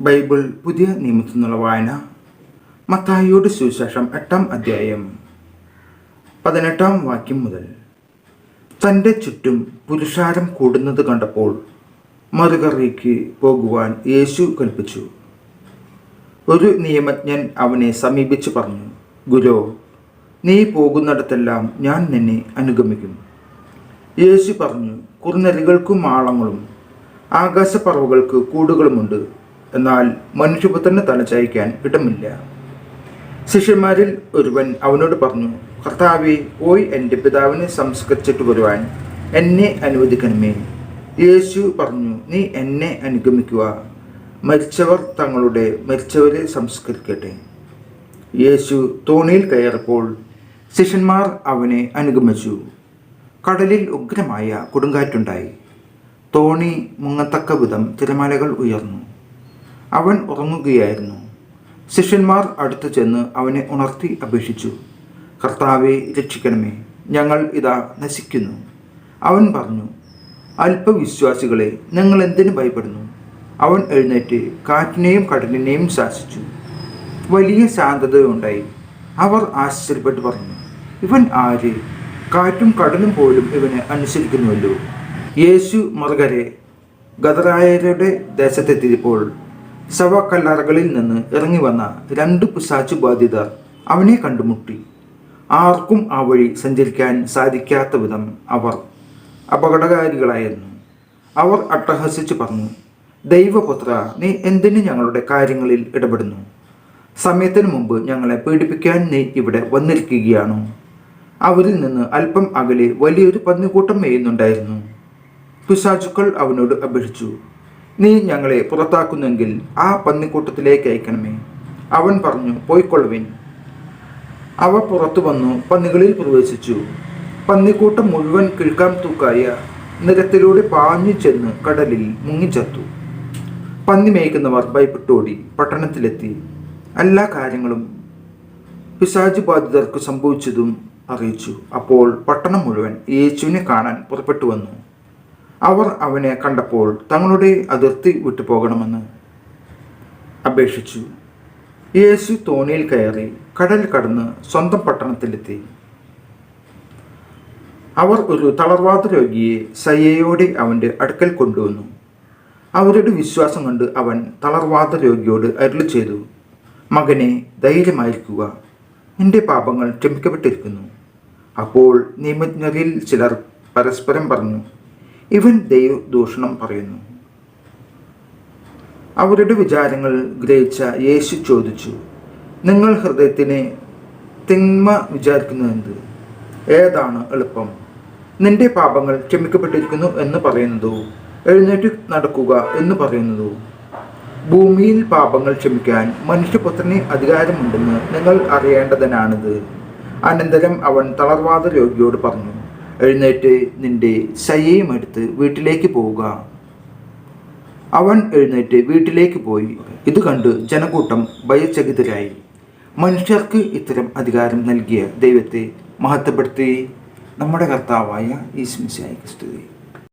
Bible പുതിയ നിയമത്തിൽ നിന്നുള്ള വായന. മത്തായിയോട് സുവിശേഷം എട്ടാം അധ്യായം പതിനെട്ടാം വാക്യം മുതൽ. തന്റെ ചുറ്റും പുരുഷാരം കൂടുന്നത് കണ്ടപ്പോൾ മറുകറിക്ക് പോകുവാൻ യേശു കൽപ്പിച്ചു. ഒരു നിയമജ്ഞൻ അവനെ സമീപിച്ചു പറഞ്ഞു ഗുരു നീ പോകുന്നിടത്തെല്ലാം ഞാൻ നിന്നെ അനുഗമിക്കും. യേശു പറഞ്ഞു കുറുനരികൾക്കും മാളങ്ങളും ആകാശപ്പറവുകൾക്ക് കൂടുകളുമുണ്ട്. എന്നാൽ മനുഷ്യപുത്രന് തല ചായ്ക്കാൻ ഇടമില്ല ശിഷ്യന്മാരിൽ ഒരുവൻ അവനോട് പറഞ്ഞു കർത്താവെ പോയി എന്റെ പിതാവിനെ സംസ്കരിച്ചിട്ട് വരുവാൻ എന്നെ അനുവദിക്കണമേ. യേശു പറഞ്ഞു നീ എന്നെ അനുഗമിക്കുക. മരിച്ചവർ തങ്ങളുടെ മരിച്ചവരെ സംസ്കരിക്കട്ടെ. യേശു തോണിയിൽ കയറിയപ്പോൾ ശിഷ്യന്മാർ അവനെ അനുഗമിച്ചു. കടലിൽ ഉഗ്രമായ കൊടുങ്കാറ്റുണ്ടായി. തോണി മുങ്ങത്തക്ക വിധം തിരമാലകൾ ഉയർന്നു. അവൻ ഉറങ്ങുകയായിരുന്നു. ശിഷ്യന്മാർ അടുത്തു ചെന്ന് അവനെ ഉണർത്തി അപേക്ഷിച്ചു. കർത്താവെ രക്ഷിക്കണമേ ഞങ്ങൾ ഇതാ നശിക്കുന്നു. അവൻ പറഞ്ഞു അല്പവിശ്വാസികളെ നിങ്ങൾ എന്തിനു ഭയപ്പെടുന്നു? അവൻ എഴുന്നേറ്റ് കാറ്റിനെയും കടലിനെയും ശാസിച്ചു. വലിയ ശാന്തതയുണ്ടായി. അവർ ആശ്ചര്യപ്പെട്ട് പറഞ്ഞു ഇവൻ ആര്? കാറ്റും കടലും പോലും ഇവനെ അനുസരിക്കുന്നുവല്ലോ. യേശു മറുകരെ ഗദറായരുടെ ദേശത്തെത്തിയപ്പോൾ ശവക്കല്ലറകളിൽ നിന്ന് ഇറങ്ങി വന്ന രണ്ട് പിശാച്ചു ബാധിതർ അവനെ കണ്ടുമുട്ടി. ആർക്കും ആ വഴി സഞ്ചരിക്കാൻ സാധിക്കാത്ത വിധം അവർ അപകടകാരികളായിരുന്നു. അവർ അട്ടഹസിച്ച് പറഞ്ഞു ദൈവപുത്ര നീ എന്തിന് ഞങ്ങളുടെ കാര്യങ്ങളിൽ ഇടപെടുന്നു? സമയത്തിന് മുമ്പ് ഞങ്ങളെ പീഡിപ്പിക്കാൻ നീ ഇവിടെ വന്നിരിക്കുകയാണ്? അവരിൽ നിന്ന് അല്പം അകലെ വലിയൊരു പന്നിക്കൂട്ടം മേയുന്നുണ്ടായിരുന്നു. പിശാചുക്കൾ അവനോട് അപേക്ഷിച്ചു നീ ഞങ്ങളെ പുറത്താക്കുന്നെങ്കിൽ ആ പന്നിക്കൂട്ടത്തിലേക്ക് അയക്കണമേ. അവൻ പറഞ്ഞു പോയിക്കൊള്ളുവിൻ. അവ പുറത്തു വന്നു പന്നികളിൽ പ്രവേശിച്ചു. പന്നിക്കൂട്ടം മുഴുവൻ കിഴക്കാൻ തൂക്കായ നിരത്തിലൂടെ പാഞ്ഞു ചെന്ന് കടലിൽ മുങ്ങിച്ചത്തു. പന്നി മേയ്ക്കുന്നവർ ഭയപ്പെട്ടോടി പട്ടണത്തിലെത്തി. എല്ലാ കാര്യങ്ങളും പിശാചു ബാധിതർക്ക് സംഭവിച്ചതും അറിയിച്ചു. അപ്പോൾ പട്ടണം മുഴുവൻ യേശുവിനെ കാണാൻ പുറപ്പെട്ടു വന്നു. അവർ അവനെ കണ്ടപ്പോൾ തങ്ങളുടെ അതിർത്തി വിട്ടുപോകണമെന്ന് അപേക്ഷിച്ചു. യേശു തോണിയിൽ കയറി കടൽ കടന്ന് സ്വന്തം പട്ടണത്തിലെത്തി. അവർ ഒരു തളർവാദ രോഗിയെ സയ്യയോടെ അവന്റെ അടുക്കൽ കൊണ്ടുവന്നു. അവരുടെ വിശ്വാസം കണ്ട് അവൻ തളർവാദ രോഗിയോട് അരുളി ചെയ്തു മകനെ ധൈര്യമായിരിക്കുക. നിന്റെ പാപങ്ങൾ ക്ഷമിക്കപ്പെട്ടിരിക്കുന്നു. അപ്പോൾ നിയമജ്ഞരിൽ ചിലർ പരസ്പരം പറഞ്ഞു ഇവൻ ദൈവദൂഷണം പറയുന്നു. അവരുടെ വിചാരങ്ങൾ ഗ്രഹിച്ച യേശു ചോദിച്ചു നിങ്ങൾ ഹൃദയത്തിനെ തിന്മ വിചാരിക്കുന്നതെന്ത്? ഏതാണ് എളുപ്പം? നിന്റെ പാപങ്ങൾ ക്ഷമിക്കപ്പെട്ടിരിക്കുന്നു എന്ന് പറയുന്നതോ? എഴുന്നേറ്റ് നടക്കുക എന്ന് പറയുന്നതോ? ഭൂമിയിൽ പാപങ്ങൾ ക്ഷമിക്കാൻ മനുഷ്യപുത്രന് അധികാരമുണ്ടെന്ന് നിങ്ങൾ അറിയേണ്ടതിനാണിത്. അനന്തരം അവൻ തളർവാദ രോഗിയോട് പറഞ്ഞു എഴുന്നേറ്റ് നിന്റെ ശയ്യയും എടുത്ത് വീട്ടിലേക്ക് പോവുക. അവൻ എഴുന്നേറ്റ് വീട്ടിലേക്ക് പോയി. ഇത് കണ്ട് ജനക്കൂട്ടം ഭയചകിതരായി. മനുഷ്യർക്ക് ഇത്തരം അധികാരം നൽകിയ ദൈവത്തെ മഹത്വപ്പെടുത്തി. നമ്മുടെ കർത്താവായ ഈശ്മിശായി സ്തുതി.